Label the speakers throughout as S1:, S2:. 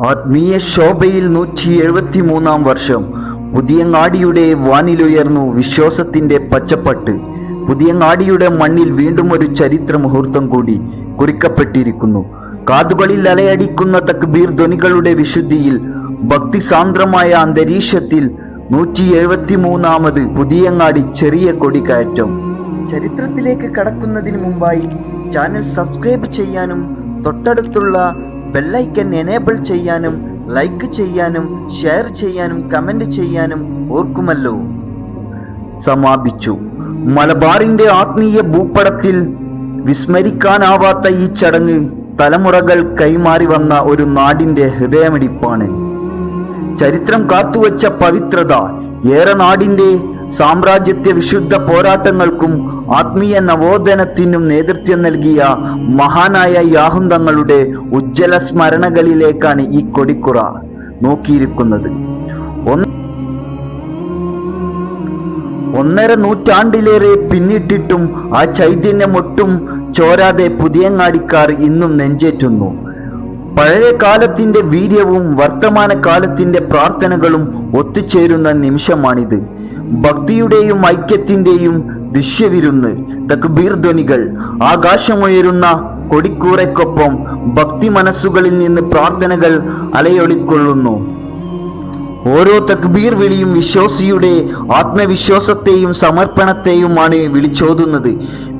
S1: ആത്മീയ ശോഭയിൽ നൂറ്റി എഴുപത്തി മൂന്നാം വർഷം. പുതിയങ്ങാടിയുടെ വാനിലുയർന്നു വിശ്വാസത്തിന്റെ പച്ചപ്പട്ട്. പുതിയങ്ങാടിയുടെ മണ്ണിൽ വീണ്ടും ഒരു ചരിത്ര മുഹൂർത്തം കൂടി കുറിക്കപ്പെട്ടിരിക്കുന്നു. കാതുകളിൽ അലയടിക്കുന്ന തക്ബീർ ധ്വനികളുടെ വിശുദ്ധിയിൽ ഭക്തിസാന്ദ്രമായ അന്തരീക്ഷത്തിൽ നൂറ്റി എഴുപത്തി മൂന്നാമത് പുതിയങ്ങാടി ചെറിയ കൊടിക്കയറ്റം ചരിത്രത്തിലേക്ക് കടക്കുന്നതിന് മുമ്പായി ചാനൽ സബ്സ്ക്രൈബ് ചെയ്യാനും തൊട്ടടുത്തുള്ള ബെല്ലൈക്കൻ എനേബിൾ ചെയ്യാനും ലൈക്ക് ചെയ്യാനും ഷെയർ ചെയ്യാനും കമന്റ് ചെയ്യാനും ഓർക്കുമല്ലോ. സമാപിച്ചു. മലബാറിന്റെ ആത്മീയ ഭൂപടത്തിൽ വിസ്മരിക്കാനാവാത്ത ഈ ചടങ്ങ് തലമുറകൾ കൈമാറി വന്ന ഒരു നാടിന്റെ ഹൃദയമിടിപ്പാണ്. ചരിത്രം കാത്തുവച്ച പവിത്രത ഏറെ നാടിന്റെ സാമ്രാജ്യത്യ വിശുദ്ധ പോരാട്ടങ്ങൾക്കും ആത്മീയ നവോത്ഥനത്തിനും നേതൃത്വം നൽകിയ മഹാനായ യാഹുന്തങ്ങളുടെ ഉജ്ജ്വല സ്മരണകളിലേക്കാണ് ഈ കൊടിക്കുറ നോക്കിയിരിക്കുന്നത്. ഒന്ന് ഒന്നര നൂറ്റാണ്ടിലേറെ പിന്നിട്ടിട്ടും ആ ചൈതന്യം ഒട്ടും ചോരാതെ പുതിയങ്ങാടിക്കാർ ഇന്നും നെഞ്ചേറ്റുന്നു. പഴയ കാലത്തിന്റെ വീര്യവും വർത്തമാന കാലത്തിന്റെ പ്രാർത്ഥനകളും ഒത്തുചേരുന്ന നിമിഷമാണിത്. ഭക്തിയുടെയും ഐക്യത്തിന്റെയും ദൃശ്യവിരുന്ന് തക്ബീർ ധ്വനികൾ ആകാശമുയരുന്ന കൊടിക്കൂറയ്ക്കൊപ്പം ഭക്തി മനസ്സുകളിൽ നിന്ന് പ്രാർത്ഥനകൾ അലയൊളിക്കൊള്ളുന്നു. ഓരോ തക്ബീർ വിളിയും വിശ്വാസിയുടെ ആത്മവിശ്വാസത്തെയും സമർപ്പണത്തെയുമാണ് വിളിച്ചോതുന്നത്.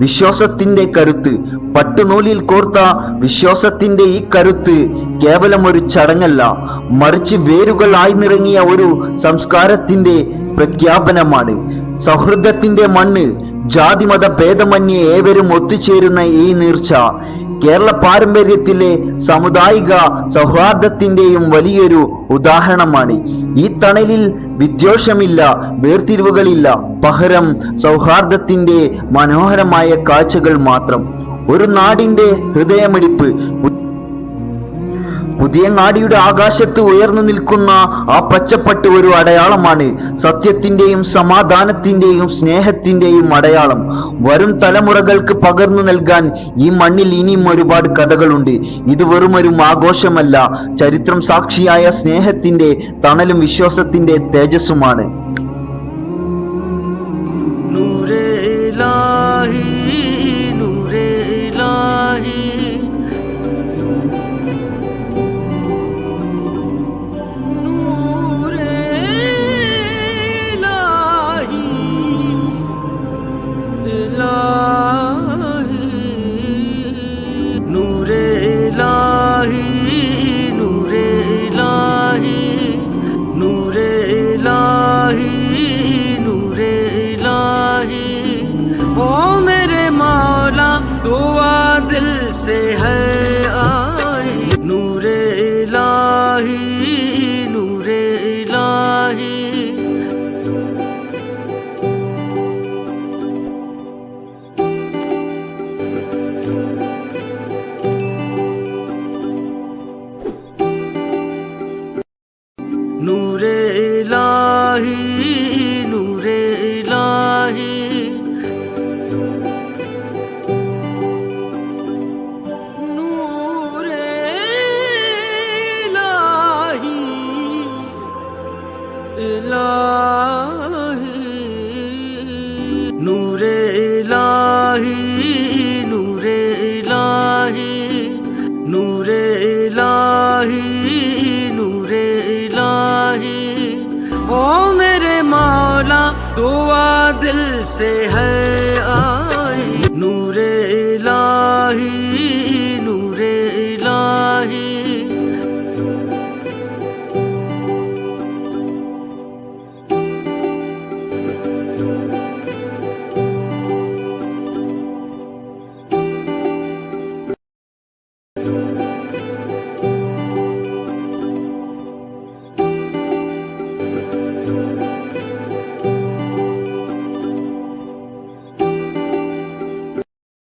S1: വിശ്വാസത്തിന്റെ കരുത്ത് പട്ടുനൂലിൽ കോർത്ത വിശ്വാസത്തിന്റെ ഈ കരുത്ത് കേവലം ഒരു ചടങ്ങല്ല മറിച്ച് വേരുകൾ നിറങ്ങിയ ഒരു സംസ്കാരത്തിന്റെ പ്രഖ്യാപനമാണ്. സൗഹൃദത്തിന്റെ മണ്ണ് ജാതിമത ഭേദമന്യേ ഏവരും ഒത്തുചേരുന്ന ഈ നീർച്ച കേരള പാരമ്പര്യത്തിലെ സമുദായിക സൗഹാർദ്ദത്തിന്റെയും വലിയൊരു ഉദാഹരണമാണ്. ഈ തണലിൽ വിദ്വേഷമില്ല വേർതിരിവുകളില്ല പകരം സൗഹാർദ്ദത്തിന്റെ മനോഹരമായ കാഴ്ചകൾ മാത്രം. ഒരു നാടിന്റെ ഹൃദയമിടിപ്പ് പുതിയങ്ങാടിയുടെ ആകാശത്ത് ഉയർന്നു നിൽക്കുന്ന ആ പച്ചപ്പട്ട് ഒരു അടയാളമാണ് സത്യത്തിന്റെയും സമാധാനത്തിന്റെയും സ്നേഹത്തിന്റെയും അടയാളം. വരും തലമുറകൾക്ക് പകർന്നു നൽകാൻ ഈ മണ്ണിൽ ഇനിയും ഒരുപാട് കഥകളുണ്ട്. ഇത് വെറും ഒരു ആഘോഷമല്ല ചരിത്രം സാക്ഷിയായ സ്നേഹത്തിന്റെ തണലും വിശ്വാസത്തിന്റെ തേജസ്സുമാണ്.
S2: নূরে লাহি নূরে লাহি নূরে লাহি লাহি दिल से है आ